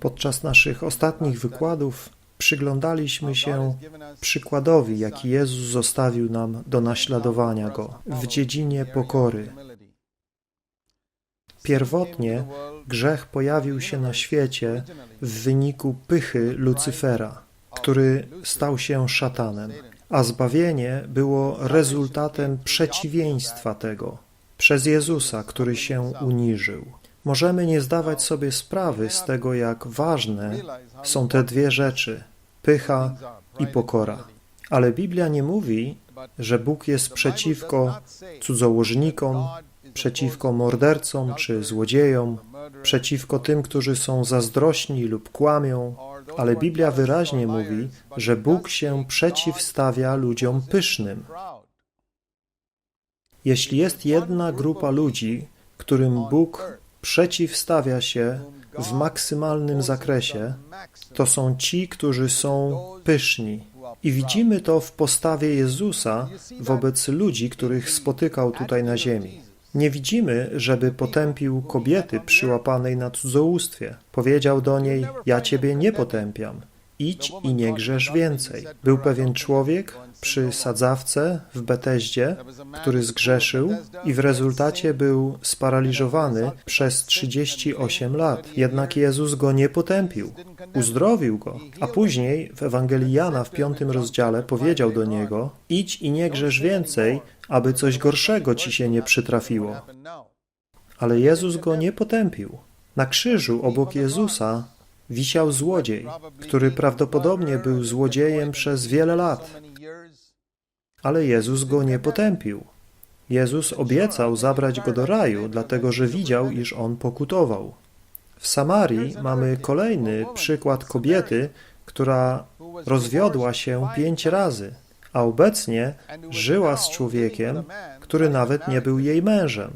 Podczas naszych ostatnich wykładów przyglądaliśmy się przykładowi, jaki Jezus zostawił nam do naśladowania Go w dziedzinie pokory. Pierwotnie grzech pojawił się na świecie w wyniku pychy Lucyfera, który stał się szatanem, a zbawienie było rezultatem przeciwieństwa tego przez Jezusa, który się uniżył. Możemy nie zdawać sobie sprawy z tego, jak ważne są te dwie rzeczy pycha i pokora. Ale Biblia nie mówi, że Bóg jest przeciwko cudzołożnikom, przeciwko mordercom czy złodziejom, przeciwko tym, którzy są zazdrośni lub kłamią, ale Biblia wyraźnie mówi, że Bóg się przeciwstawia ludziom pysznym. Jeśli jest jedna grupa ludzi, którym Bóg przeciwstawia się w maksymalnym zakresie, to są ci, którzy są pyszni. I widzimy to w postawie Jezusa wobec ludzi, których spotykał tutaj na ziemi. Nie widzimy, żeby potępił kobiety przyłapanej na cudzołóstwie. Powiedział do niej: Ja ciebie nie potępiam. Idź i nie grzesz więcej. Był pewien człowiek przy sadzawce w Beteździe, który zgrzeszył i w rezultacie był sparaliżowany przez 38 lat. Jednak Jezus go nie potępił, uzdrowił go, a później w Ewangelii Jana w piątym rozdziale powiedział do niego: Idź i nie grzesz więcej, aby coś gorszego ci się nie przytrafiło. Ale Jezus go nie potępił. Na krzyżu obok Jezusa wisiał złodziej, który prawdopodobnie był złodziejem przez wiele lat. Ale Jezus go nie potępił. Jezus obiecał zabrać go do raju, dlatego że widział, iż on pokutował. W Samarii mamy kolejny przykład kobiety, która rozwiodła się pięć razy, a obecnie żyła z człowiekiem, który nawet nie był jej mężem.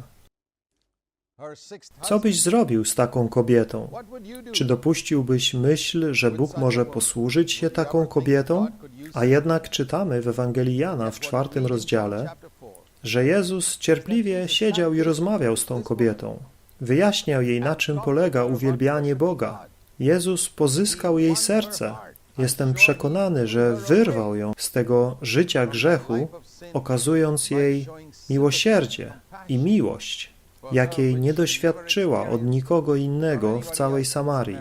Co byś zrobił z taką kobietą? Czy dopuściłbyś myśl, że Bóg może posłużyć się taką kobietą? A jednak czytamy w Ewangelii Jana w czwartym rozdziale, że Jezus cierpliwie siedział i rozmawiał z tą kobietą. Wyjaśniał jej, na czym polega uwielbianie Boga. Jezus pozyskał jej serce. Jestem przekonany, że wyrwał ją z tego życia grzechu, okazując jej miłosierdzie i miłość jakiej nie doświadczyła od nikogo innego w całej Samarii.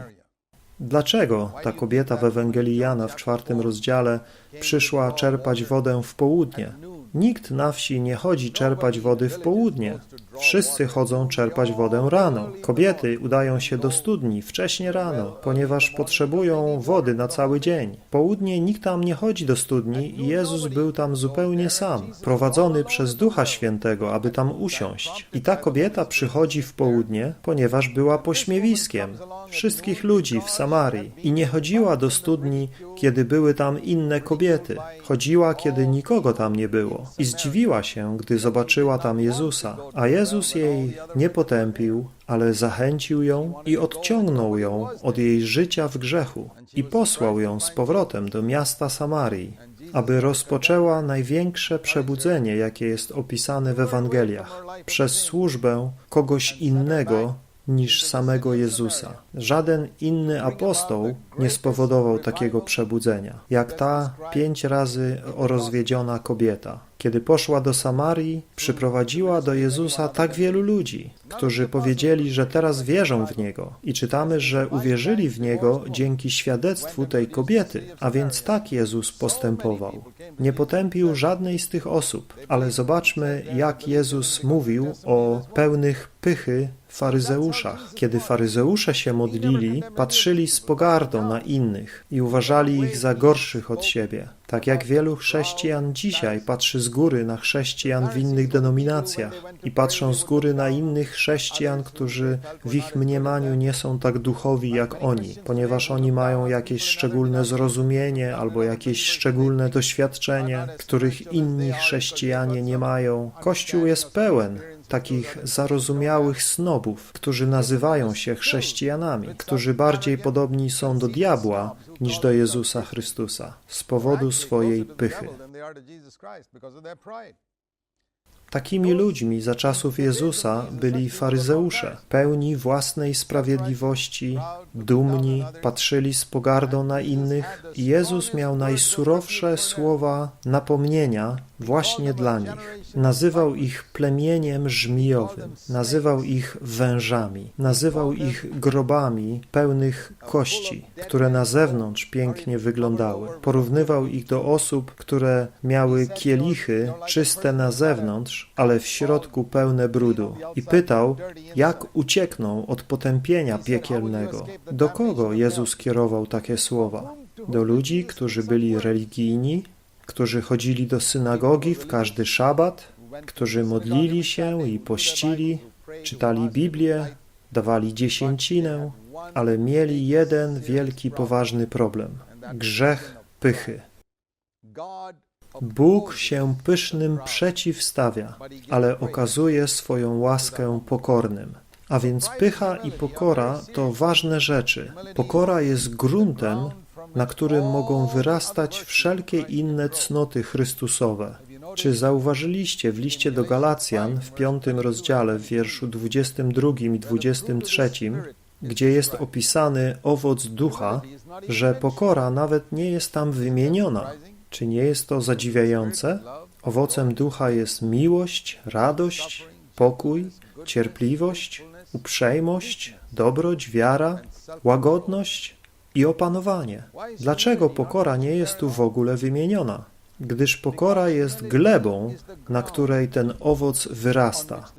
Dlaczego ta kobieta w Ewangelii Jana w czwartym rozdziale przyszła czerpać wodę w południe? Nikt na wsi nie chodzi czerpać wody w południe. Wszyscy chodzą czerpać wodę rano. Kobiety udają się do studni wcześnie rano, ponieważ potrzebują wody na cały dzień. W południe nikt tam nie chodzi do studni i Jezus był tam zupełnie sam, prowadzony przez Ducha Świętego, aby tam usiąść. I ta kobieta przychodzi w południe, ponieważ była pośmiewiskiem wszystkich ludzi w Samarii i nie chodziła do studni, kiedy były tam inne kobiety. Chodziła, kiedy nikogo tam nie było i zdziwiła się, gdy zobaczyła tam Jezusa. A Jezus jej nie potępił, ale zachęcił ją i odciągnął ją od jej życia w grzechu i posłał ją z powrotem do miasta Samarii, aby rozpoczęła największe przebudzenie, jakie jest opisane w Ewangeliach, przez służbę kogoś innego niż samego Jezusa. Żaden inny apostoł nie spowodował takiego przebudzenia, jak ta pięć razy rozwiedziona kobieta. Kiedy poszła do Samarii, przyprowadziła do Jezusa tak wielu ludzi, którzy powiedzieli, że teraz wierzą w Niego. I czytamy, że uwierzyli w Niego dzięki świadectwu tej kobiety. A więc tak Jezus postępował. Nie potępił żadnej z tych osób, ale zobaczmy, jak Jezus mówił o pełnych pychy faryzeuszach. Kiedy faryzeusze się modlili, patrzyli z pogardą na innych i uważali ich za gorszych od siebie. Tak jak wielu chrześcijan dzisiaj patrzy z góry na chrześcijan w innych denominacjach i patrzą z góry na innych chrześcijan, którzy w ich mniemaniu nie są tak duchowi jak oni, ponieważ oni mają jakieś szczególne zrozumienie albo jakieś szczególne doświadczenie, których inni chrześcijanie nie mają. Kościół jest pełen takich zarozumiałych snobów, którzy nazywają się chrześcijanami, którzy bardziej podobni są do diabła niż do Jezusa Chrystusa z powodu swojej pychy. Takimi ludźmi za czasów Jezusa byli faryzeusze, pełni własnej sprawiedliwości, dumni, patrzyli z pogardą na innych i Jezus miał najsurowsze słowa napomnienia właśnie dla nich. Nazywał ich plemieniem żmijowym, nazywał ich wężami, nazywał ich grobami pełnych kości, które na zewnątrz pięknie wyglądały. Porównywał ich do osób, które miały kielichy czyste na zewnątrz, ale w środku pełne brudu. I pytał, jak uciekną od potępienia piekielnego. Do kogo Jezus kierował takie słowa? Do ludzi, którzy byli religijni, którzy chodzili do synagogi w każdy szabat, którzy modlili się i pościli, czytali Biblię, dawali dziesięcinę, ale mieli jeden wielki, poważny problem grzech pychy. Bóg się pysznym przeciwstawia, ale okazuje swoją łaskę pokornym. A więc pycha i pokora to ważne rzeczy. Pokora jest gruntem, na którym mogą wyrastać wszelkie inne cnoty Chrystusowe. Czy zauważyliście w liście do Galacjan w piątym rozdziale, w wierszu 22 i 23, gdzie jest opisany owoc ducha, że pokora nawet nie jest tam wymieniona? Czy nie jest to zadziwiające? Owocem ducha jest miłość, radość, pokój, cierpliwość, uprzejmość, dobroć, wiara, łagodność i opanowanie. Dlaczego pokora nie jest tu w ogóle wymieniona? Gdyż pokora jest glebą, na której ten owoc wyrasta.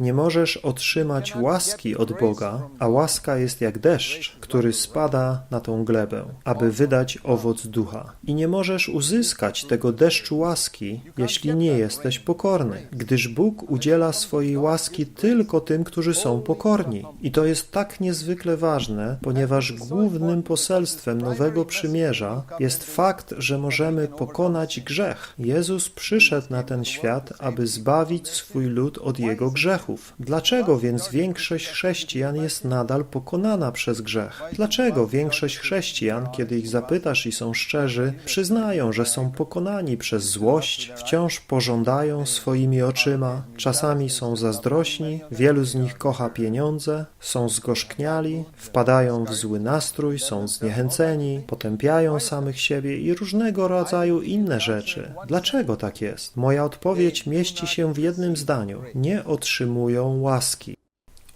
Nie możesz otrzymać łaski od Boga, a łaska jest jak deszcz, który spada na tą glebę, aby wydać owoc ducha. I nie możesz uzyskać tego deszczu łaski, jeśli nie jesteś pokorny, gdyż Bóg udziela swojej łaski tylko tym, którzy są pokorni. I to jest tak niezwykle ważne, ponieważ głównym poselstwem Nowego Przymierza jest fakt, że możemy pokonać grzech. Jezus przyszedł na ten świat, aby zbawić swój lud od jego grzechu grzechów. Dlaczego więc większość chrześcijan jest nadal pokonana przez grzech? Dlaczego większość chrześcijan, kiedy ich zapytasz i są szczerzy, przyznają, że są pokonani przez złość, wciąż pożądają swoimi oczyma, czasami są zazdrośni, wielu z nich kocha pieniądze, są zgorzkniali, wpadają w zły nastrój, są zniechęceni, potępiają samych siebie i różnego rodzaju inne rzeczy. Dlaczego tak jest? Moja odpowiedź mieści się w jednym zdaniu. Nie otrzymują otrzymują łaski.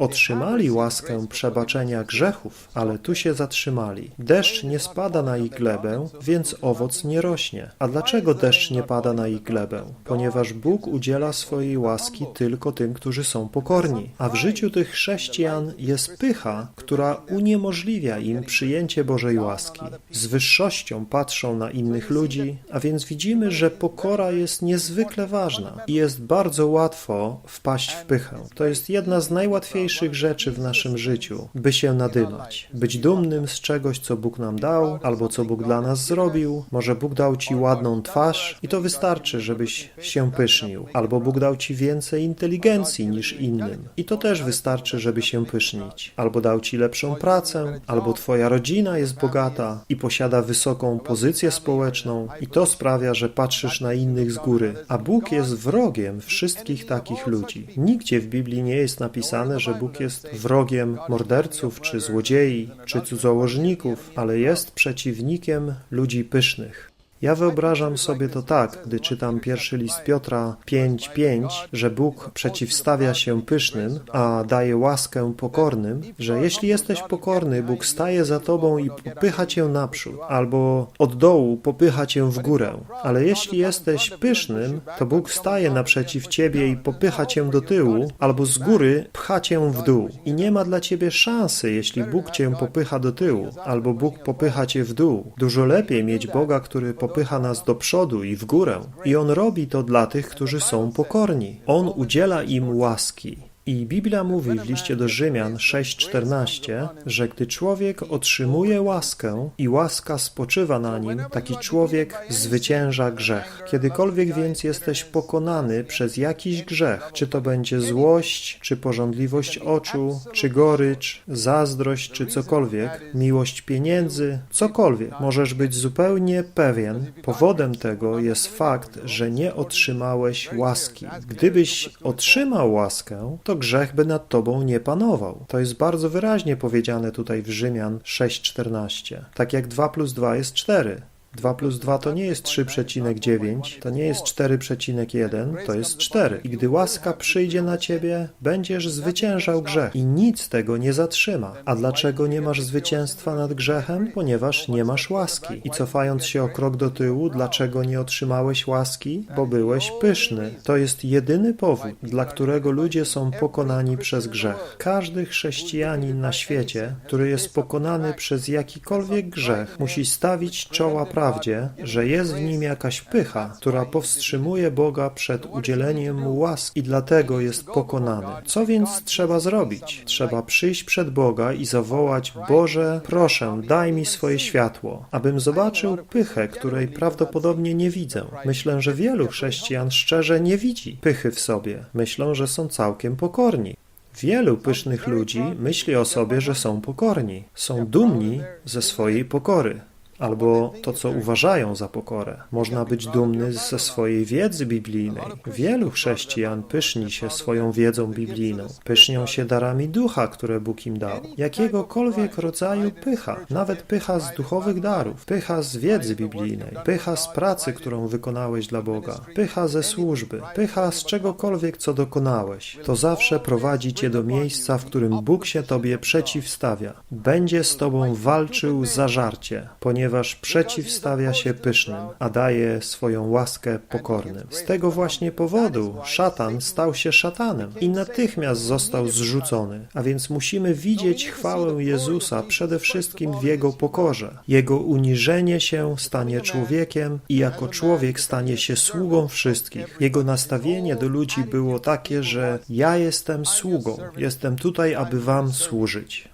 Otrzymali łaskę przebaczenia grzechów, ale tu się zatrzymali. Deszcz nie spada na ich glebę, więc owoc nie rośnie. A dlaczego deszcz nie pada na ich glebę? Ponieważ Bóg udziela swojej łaski tylko tym, którzy są pokorni. A w życiu tych chrześcijan jest pycha, która uniemożliwia im przyjęcie Bożej łaski. Z wyższością patrzą na innych ludzi, a więc widzimy, że pokora jest niezwykle ważna i jest bardzo łatwo wpaść w pychę. To jest jedna z najłatwiejszych najważniejszych rzeczy w naszym życiu, by się nadymać, być dumnym z czegoś, co Bóg nam dał, albo co Bóg dla nas zrobił. Może Bóg dał ci ładną twarz i to wystarczy, żebyś się pysznił, albo Bóg dał ci więcej inteligencji niż innym i to też wystarczy, żeby się pysznić, albo dał ci lepszą pracę, albo twoja rodzina jest bogata i posiada wysoką pozycję społeczną i to sprawia, że patrzysz na innych z góry, a Bóg jest wrogiem wszystkich takich ludzi. Nigdzie w Biblii nie jest napisane, że Bóg jest wrogiem morderców, czy złodziei, czy cudzołożników, ale jest przeciwnikiem ludzi pysznych. Ja wyobrażam sobie to tak, gdy czytam pierwszy list Piotra 5:5, że Bóg przeciwstawia się pysznym, a daje łaskę pokornym, że jeśli jesteś pokorny, Bóg staje za tobą i popycha cię naprzód, albo od dołu popycha cię w górę. Ale jeśli jesteś pysznym, to Bóg staje naprzeciw ciebie i popycha cię do tyłu, albo z góry pcha cię w dół. I nie ma dla ciebie szansy, jeśli Bóg cię popycha do tyłu, albo Bóg popycha cię w dół. Dużo lepiej mieć Boga, który popycha popycha nas do przodu i w górę. I On robi to dla tych, którzy są pokorni. On udziela im łaski. I Biblia mówi w liście do Rzymian 6:14, że gdy człowiek otrzymuje łaskę i łaska spoczywa na nim, taki człowiek zwycięża grzech. Kiedykolwiek więc jesteś pokonany przez jakiś grzech, czy to będzie złość, czy pożądliwość oczu, czy gorycz, zazdrość, czy cokolwiek, miłość pieniędzy, cokolwiek, możesz być zupełnie pewien, powodem tego jest fakt, że nie otrzymałeś łaski. Gdybyś otrzymał łaskę, to grzech by nad tobą nie panował. To jest bardzo wyraźnie powiedziane tutaj w Rzymian 6:14. Tak jak 2 plus 2 jest 4. 2 plus 2 to nie jest 3,9, to nie jest 4,1, to jest 4. I gdy łaska przyjdzie na ciebie, będziesz zwyciężał grzech i nic tego nie zatrzyma. A dlaczego nie masz zwycięstwa nad grzechem? Ponieważ nie masz łaski. I cofając się o krok do tyłu, dlaczego nie otrzymałeś łaski? Bo byłeś pyszny. To jest jedyny powód, dla którego ludzie są pokonani przez grzech. Każdy chrześcijanin na świecie, który jest pokonany przez jakikolwiek grzech, musi stawić czoła prawdy prawdzie, że jest w nim jakaś pycha, która powstrzymuje Boga przed udzieleniem mu łaski i dlatego jest pokonany. Co więc trzeba zrobić? Trzeba przyjść przed Boga i zawołać: Boże, proszę, daj mi swoje światło, abym zobaczył pychę, której prawdopodobnie nie widzę. Myślę, że wielu chrześcijan szczerze nie widzi pychy w sobie. Myślą, że są całkiem pokorni. Wielu pysznych ludzi myśli o sobie, że są pokorni. Są dumni ze swojej pokory albo to, co uważają za pokorę. Można być dumny ze swojej wiedzy biblijnej. Wielu chrześcijan pyszni się swoją wiedzą biblijną, pysznią się darami ducha, które Bóg im dał. Jakiegokolwiek rodzaju pycha, nawet pycha z duchowych darów, pycha z wiedzy biblijnej, pycha z pracy, którą wykonałeś dla Boga, pycha ze służby, pycha z czegokolwiek, co dokonałeś. To zawsze prowadzi cię do miejsca, w którym Bóg się tobie przeciwstawia. Będzie z tobą walczył zażarcie, ponieważ ponieważ przeciwstawia się pysznym, a daje swoją łaskę pokornym. Z tego właśnie powodu szatan stał się szatanem i natychmiast został zrzucony. A więc musimy widzieć chwałę Jezusa przede wszystkim w Jego pokorze. Jego uniżenie się stanie człowiekiem i jako człowiek stanie się sługą wszystkich. Jego nastawienie do ludzi było takie, że ja jestem sługą, jestem tutaj, aby wam służyć.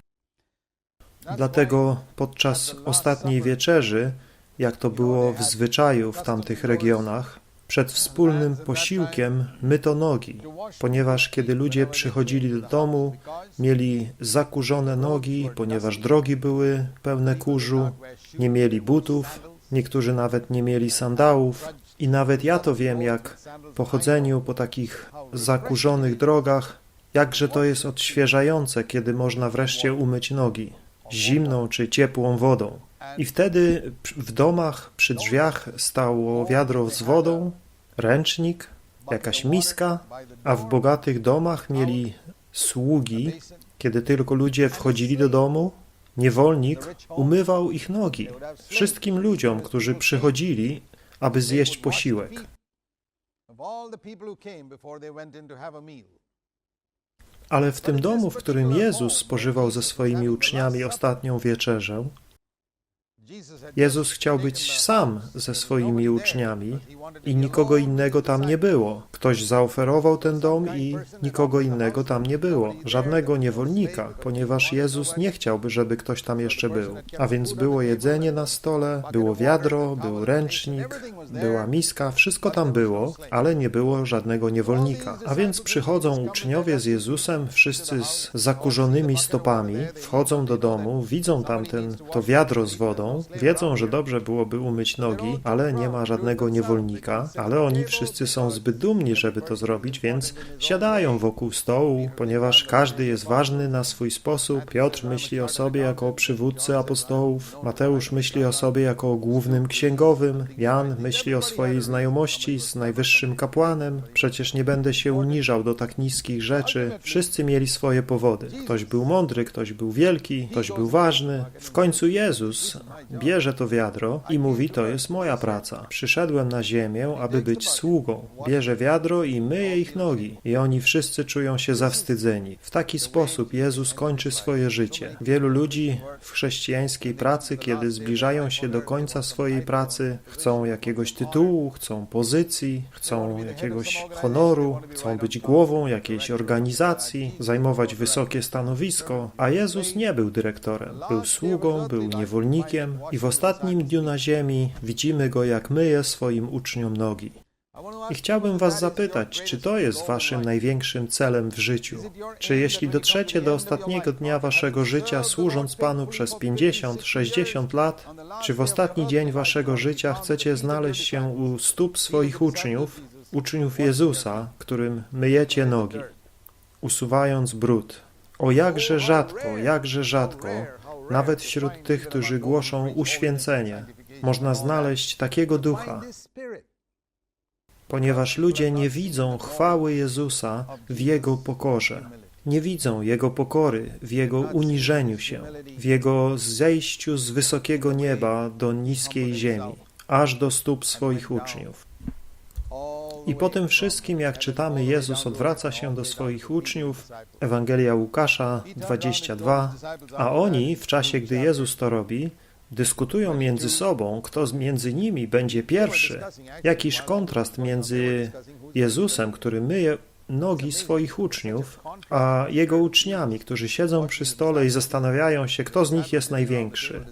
Dlatego podczas ostatniej wieczerzy, jak to było w zwyczaju w tamtych regionach, przed wspólnym posiłkiem myto nogi, ponieważ kiedy ludzie przychodzili do domu, mieli zakurzone nogi, ponieważ drogi były pełne kurzu, nie mieli butów, niektórzy nawet nie mieli sandałów. I nawet ja to wiem, jak po chodzeniu po takich zakurzonych drogach, jakże to jest odświeżające, kiedy można wreszcie umyć nogi zimną czy ciepłą wodą. I wtedy w domach przy drzwiach stało wiadro z wodą, ręcznik, jakaś miska, a w bogatych domach mieli sługi. Kiedy tylko ludzie wchodzili do domu, niewolnik umywał ich nogi wszystkim ludziom, którzy przychodzili, aby zjeść posiłek. Ale w tym domu, w którym Jezus spożywał ze swoimi uczniami ostatnią wieczerzę, Jezus chciał być sam ze swoimi uczniami i nikogo innego tam nie było. Ktoś zaoferował ten dom i nikogo innego tam nie było. Żadnego niewolnika, ponieważ Jezus nie chciałby, żeby ktoś tam jeszcze był. A więc było jedzenie na stole, było wiadro, był ręcznik, była miska, wszystko tam było, ale nie było żadnego niewolnika. A więc przychodzą uczniowie z Jezusem, wszyscy z zakurzonymi stopami, wchodzą do domu, widzą tam ten, to wiadro z wodą, wiedzą, że dobrze byłoby umyć nogi, ale nie ma żadnego niewolnika, ale oni wszyscy są zbyt dumni, żeby to zrobić, więc siadają wokół stołu, ponieważ każdy jest ważny na swój sposób. Piotr myśli o sobie jako przywódcy apostołów, Mateusz myśli o sobie jako o głównym księgowym, Jan myśli o swojej znajomości z najwyższym kapłanem. Przecież nie będę się uniżał do tak niskich rzeczy. Wszyscy mieli swoje powody. Ktoś był mądry, ktoś był wielki, ktoś był ważny. W końcu Jezus bierze to wiadro i mówi, to jest moja praca. Przyszedłem na ziemię, aby być sługą. Bierze wiadro i myje ich nogi. I oni wszyscy czują się zawstydzeni. W taki sposób Jezus kończy swoje życie. Wielu ludzi w chrześcijańskiej pracy, kiedy zbliżają się do końca swojej pracy, chcą jakiegoś tytułu, chcą pozycji, chcą jakiegoś honoru, chcą być głową jakiejś organizacji, zajmować wysokie stanowisko, a Jezus nie był dyrektorem. Był sługą, był niewolnikiem i w ostatnim dniu na ziemi widzimy go, jak myje swoim uczniom nogi. I chciałbym Was zapytać, czy to jest Waszym największym celem w życiu? Czy jeśli dotrzecie do ostatniego dnia Waszego życia, służąc Panu przez 50, 60 lat, czy w ostatni dzień Waszego życia chcecie znaleźć się u stóp swoich uczniów, uczniów Jezusa, którym myjecie nogi, usuwając brud? O jakże rzadko, jakże rzadko, nawet wśród tych, którzy głoszą uświęcenie, można znaleźć takiego ducha, ponieważ ludzie nie widzą chwały Jezusa w Jego pokorze. Nie widzą Jego pokory w Jego uniżeniu się, w Jego zejściu z wysokiego nieba do niskiej ziemi, aż do stóp swoich uczniów. I po tym wszystkim, jak czytamy, Jezus odwraca się do swoich uczniów, Ewangelia Łukasza 22, a oni, w czasie, gdy Jezus to robi, dyskutują między sobą, kto między nimi będzie pierwszy. Jakiż kontrast między Jezusem, który myje nogi swoich uczniów, a jego uczniami, którzy siedzą przy stole i zastanawiają się, kto z nich jest największy.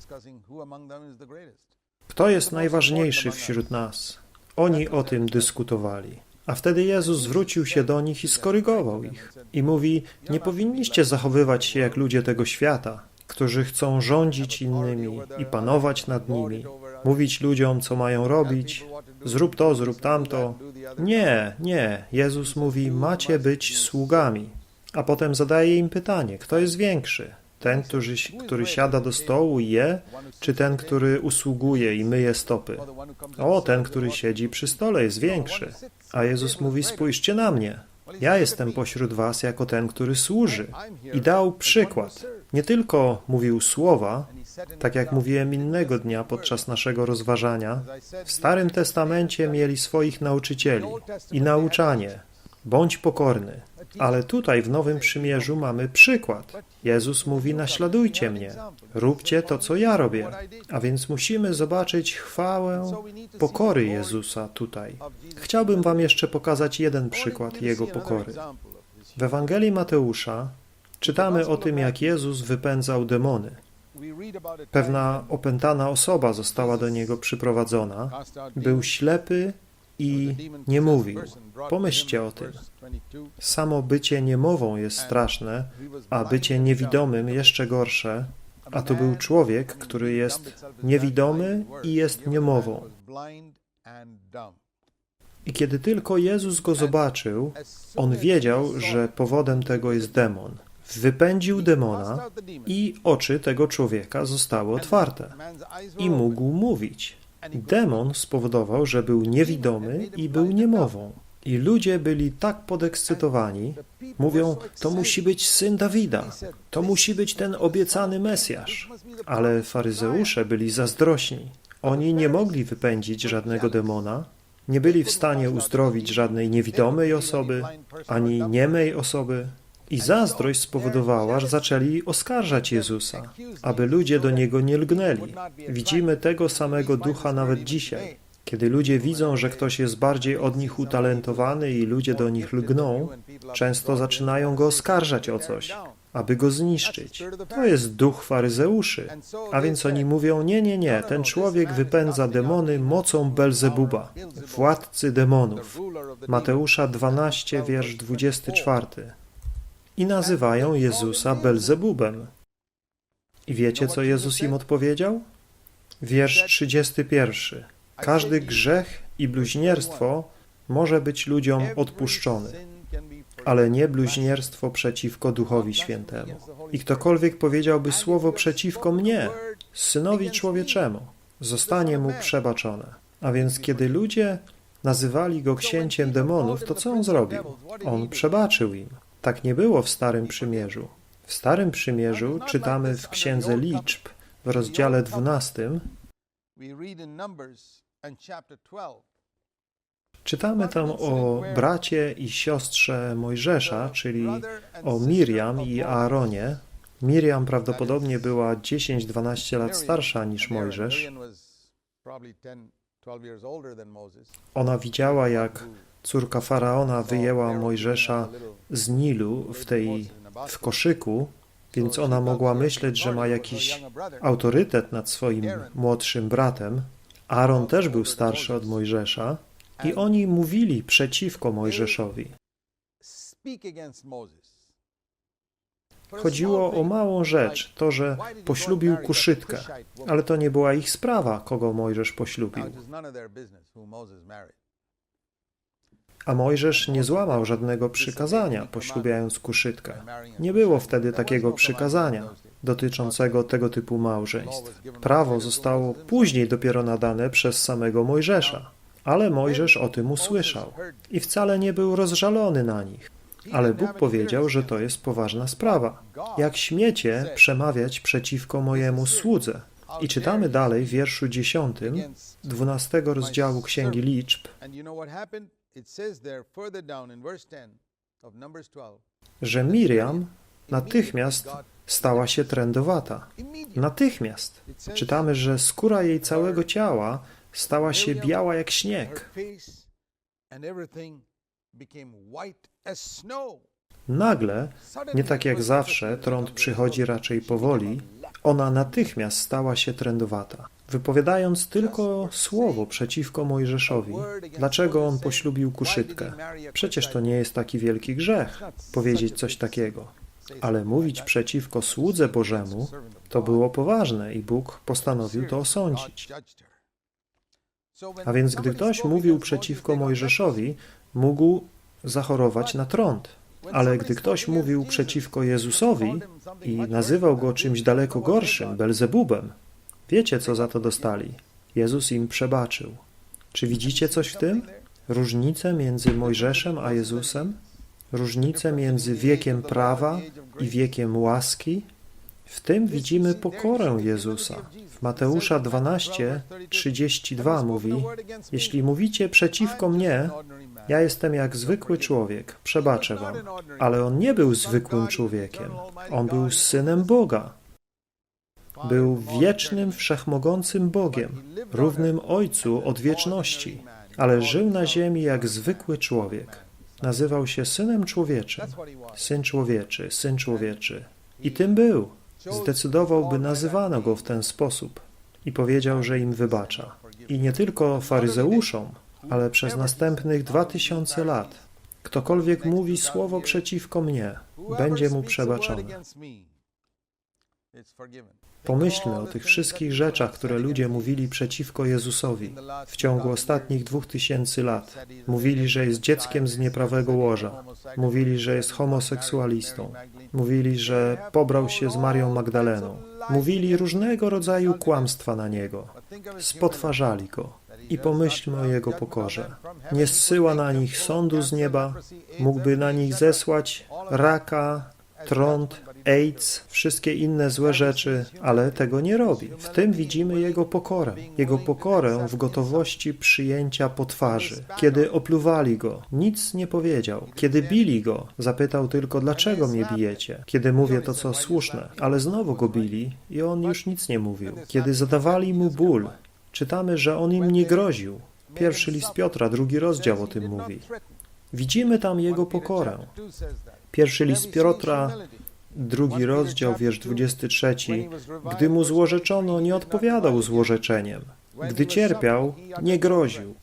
Kto jest najważniejszy wśród nas? Oni o tym dyskutowali. A wtedy Jezus zwrócił się do nich i skorygował ich. I mówi, nie powinniście zachowywać się jak ludzie tego świata, którzy chcą rządzić innymi i panować nad nimi, mówić ludziom, co mają robić, zrób to, zrób tamto. Nie, nie. Jezus mówi, macie być sługami. A potem zadaje im pytanie, kto jest większy? Ten, który, który siada do stołu i je, czy ten, który usługuje i myje stopy? O, ten, który siedzi przy stole jest większy. A Jezus mówi, spójrzcie na mnie. Ja jestem pośród was jako ten, który służy. I dał przykład. Nie tylko mówił słowa, tak jak mówiłem innego dnia podczas naszego rozważania, w Starym Testamencie mieli swoich nauczycieli i nauczanie. Bądź pokorny. Ale tutaj w Nowym Przymierzu mamy przykład. Jezus mówi, naśladujcie mnie, róbcie to, co ja robię. A więc musimy zobaczyć chwałę pokory Jezusa tutaj. Chciałbym wam jeszcze pokazać jeden przykład Jego pokory. W Ewangelii Mateusza czytamy o tym, jak Jezus wypędzał demony. Pewna opętana osoba została do Niego przyprowadzona. Był ślepy i nie mówił. Pomyślcie o tym. Samo bycie niemową jest straszne, a bycie niewidomym jeszcze gorsze, a to był człowiek, który jest niewidomy i jest niemową. I kiedy tylko Jezus go zobaczył, on wiedział, że powodem tego jest demon. Wypędził demona i oczy tego człowieka zostały otwarte i mógł mówić. Demon spowodował, że był niewidomy i był niemową. I ludzie byli tak podekscytowani, mówią, to musi być syn Dawida, to musi być ten obiecany Mesjasz. Ale faryzeusze byli zazdrośni. Oni nie mogli wypędzić żadnego demona, nie byli w stanie uzdrowić żadnej niewidomej osoby, ani niemej osoby. I zazdrość spowodowała, że zaczęli oskarżać Jezusa, aby ludzie do Niego nie lgnęli. Widzimy tego samego ducha nawet dzisiaj. Kiedy ludzie widzą, że ktoś jest bardziej od nich utalentowany i ludzie do nich lgną, często zaczynają go oskarżać o coś, aby go zniszczyć. To jest duch faryzeuszy. A więc oni mówią, nie, nie, nie, ten człowiek wypędza demony mocą Belzebuba, władcy demonów. Mateusza 12, wiersz 24 i nazywają Jezusa Belzebubem. I wiecie, co Jezus im odpowiedział? Wiersz 31. Każdy grzech i bluźnierstwo może być ludziom odpuszczony, ale nie bluźnierstwo przeciwko Duchowi Świętemu. I ktokolwiek powiedziałby słowo przeciwko mnie, Synowi Człowieczemu, zostanie mu przebaczone. A więc kiedy ludzie nazywali go księciem demonów, to co on zrobił? On przebaczył im. Tak nie było w Starym Przymierzu. W Starym Przymierzu czytamy w Księdze Liczb w rozdziale 12 we read in Numbers and chapter 12 czytamy tam o bracie i siostrze Mojżesza, czyli o Miriam i Aaronie. Miriam prawdopodobnie była 10-12 lat starsza niż Mojżesz. Miriam was probably 10, 12 years older than Moses. Ona widziała, jak córka faraona wyjęła Mojżesza z Nilu w tej w koszyku, więc ona mogła myśleć, że ma jakiś autorytet nad swoim młodszym bratem. Aaron też był starszy od Mojżesza i oni mówili przeciwko Mojżeszowi. Chodziło o małą rzecz, to, że poślubił kuszytkę, ale to nie była ich sprawa, kogo Mojżesz poślubił. A Mojżesz nie złamał żadnego przykazania, poślubiając kuszytkę. Nie było wtedy takiego przykazania dotyczącego tego typu małżeństw. Prawo zostało później dopiero nadane przez samego Mojżesza, ale Mojżesz o tym usłyszał i wcale nie był rozżalony na nich. Ale Bóg powiedział, że to jest poważna sprawa. Jak śmiecie przemawiać przeciwko mojemu słudze? I czytamy dalej w wierszu 10, 12 rozdziału Księgi Liczb, And you know what happened? It says there further down in verse 10 of Numbers 12. że Miriam natychmiast stała się trędowata. Natychmiast. Czytamy, że skóra jej całego ciała stała się biała jak śnieg. Nagle, nie tak jak zawsze, trąd przychodzi raczej powoli, ona natychmiast stała się trędowata. Wypowiadając tylko słowo przeciwko Mojżeszowi, dlaczego on poślubił kuszytkę? Przecież to nie jest taki wielki grzech powiedzieć coś takiego. Ale mówić przeciwko słudze Bożemu to było poważne i Bóg postanowił to osądzić. A więc gdy ktoś mówił przeciwko Mojżeszowi, mógł zachorować na trąd. Ale gdy ktoś mówił przeciwko Jezusowi i nazywał go czymś daleko gorszym, Belzebubem, wiecie co za to dostali? Jezus im przebaczył. Czy widzicie coś w tym? Różnicę między Mojżeszem a Jezusem? Różnicę między wiekiem prawa i wiekiem łaski? W tym widzimy pokorę Jezusa. W Mateusza 12, 32 mówi: Jeśli mówicie przeciwko mnie, ja jestem jak zwykły człowiek, przebaczę wam. Ale on nie był zwykłym człowiekiem. On był synem Boga. Był wiecznym, wszechmogącym Bogiem, równym Ojcu od wieczności, ale żył na ziemi jak zwykły człowiek. Nazywał się synem człowieczym. Syn człowieczy, syn człowieczy. I tym był. Zdecydował, by nazywano go w ten sposób. I powiedział, że im wybacza. I nie tylko faryzeuszom, ale przez następnych dwa tysiące lat. Ktokolwiek mówi słowo przeciwko mnie, będzie mu przebaczone. Pomyślmy o tych wszystkich rzeczach, które ludzie mówili przeciwko Jezusowi w ciągu ostatnich dwóch tysięcy lat. Mówili, że jest dzieckiem z nieprawego łoża. Mówili, że jest homoseksualistą. Mówili, że pobrał się z Marią Magdaleną. Mówili różnego rodzaju kłamstwa na niego. Spotwarzali go. I pomyślmy o jego pokorze. Nie zsyła na nich sądu z nieba, mógłby na nich zesłać raka, trąd, AIDS, wszystkie inne złe rzeczy, ale tego nie robi. W tym widzimy Jego pokorę. Jego pokorę w gotowości przyjęcia po twarzy. Kiedy opluwali Go, nic nie powiedział. Kiedy bili Go, zapytał tylko, dlaczego mnie bijecie? Kiedy mówię to, co słuszne, ale znowu Go bili i On już nic nie mówił. Kiedy zadawali Mu ból, czytamy, że On im nie groził. Pierwszy list Piotra, drugi rozdział o tym mówi. Widzimy tam Jego pokorę. Pierwszy list Piotra, drugi rozdział, wiersz 23. Gdy mu złorzeczono, nie odpowiadał złorzeczeniem. Gdy cierpiał, nie groził.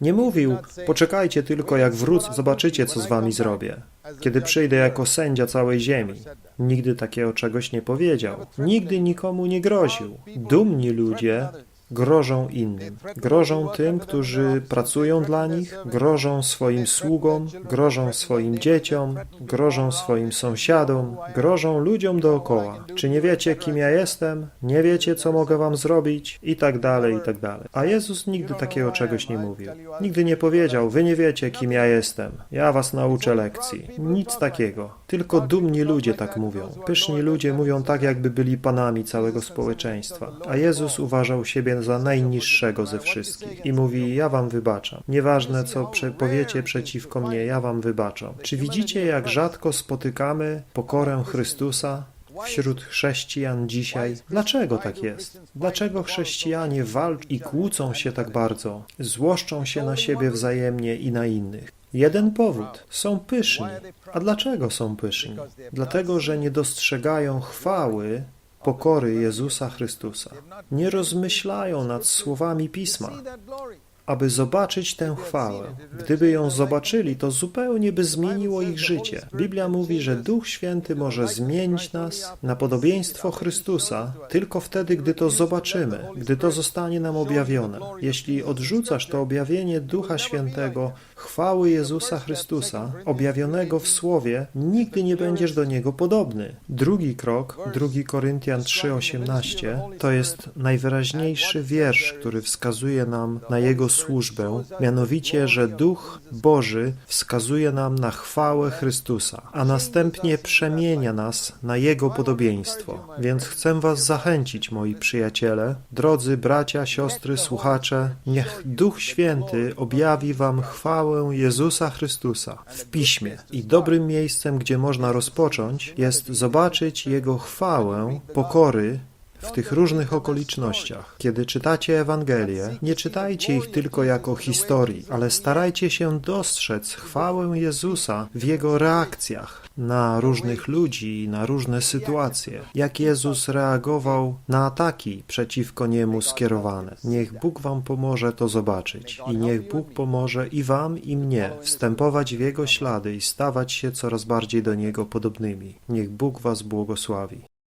Nie mówił, poczekajcie tylko, jak wrócę, zobaczycie, co z wami zrobię. Kiedy przyjdę jako sędzia całej ziemi. Nigdy takiego czegoś nie powiedział. Nigdy nikomu nie groził. Dumni ludzie grożą innym. Grożą tym, którzy pracują dla nich, grożą swoim sługom, grożą swoim dzieciom, grożą swoim sąsiadom, grożą ludziom dookoła. Czy nie wiecie, kim ja jestem? Nie wiecie, co mogę wam zrobić? I tak dalej, i tak dalej. A Jezus nigdy takiego czegoś nie mówił. Nigdy nie powiedział, wy nie wiecie, kim ja jestem. Ja was nauczę lekcji. Nic takiego. Tylko dumni ludzie tak mówią. Pyszni ludzie mówią tak, jakby byli panami całego społeczeństwa. A Jezus uważał siebie za najniższego ze wszystkich i mówi, ja wam wybaczam. Nieważne, co powiecie przeciwko mnie, ja wam wybaczam. Czy widzicie, jak rzadko spotykamy pokorę Chrystusa wśród chrześcijan dzisiaj? Dlaczego tak jest? Dlaczego chrześcijanie walczą i kłócą się tak bardzo? Złoszczą się na siebie wzajemnie i na innych. Jeden powód. Są pyszni. A dlaczego są pyszni? Dlatego, że nie dostrzegają chwały pokory Jezusa Chrystusa. Nie rozmyślają nad słowami Pisma, aby zobaczyć tę chwałę. Gdyby ją zobaczyli, to zupełnie by zmieniło ich życie. Biblia mówi, że Duch Święty może zmienić nas na podobieństwo Chrystusa tylko wtedy, gdy to zobaczymy, gdy to zostanie nam objawione. Jeśli odrzucasz to objawienie Ducha Świętego, chwały Jezusa Chrystusa, objawionego w Słowie, nigdy nie będziesz do Niego podobny. Drugi krok, 2 Koryntian 3,18, to jest najwyraźniejszy wiersz, który wskazuje nam na Jego służbę, mianowicie, że Duch Boży wskazuje nam na chwałę Chrystusa, a następnie przemienia nas na Jego podobieństwo. Więc chcę Was zachęcić, moi przyjaciele, drodzy bracia, siostry, słuchacze, niech Duch Święty objawi Wam chwałę Jezusa Chrystusa w Piśmie. I dobrym miejscem, gdzie można rozpocząć, jest zobaczyć Jego chwałę pokory w tych różnych okolicznościach. Kiedy czytacie Ewangelię, nie czytajcie ich tylko jako historii, ale starajcie się dostrzec chwałę Jezusa w Jego reakcjach na różnych ludzi i na różne sytuacje. Jak Jezus reagował na ataki przeciwko Niemu skierowane. Niech Bóg Wam pomoże to zobaczyć i niech Bóg pomoże i Wam i mnie wstępować w Jego ślady i stawać się coraz bardziej do Niego podobnymi. Niech Bóg Was błogosławi.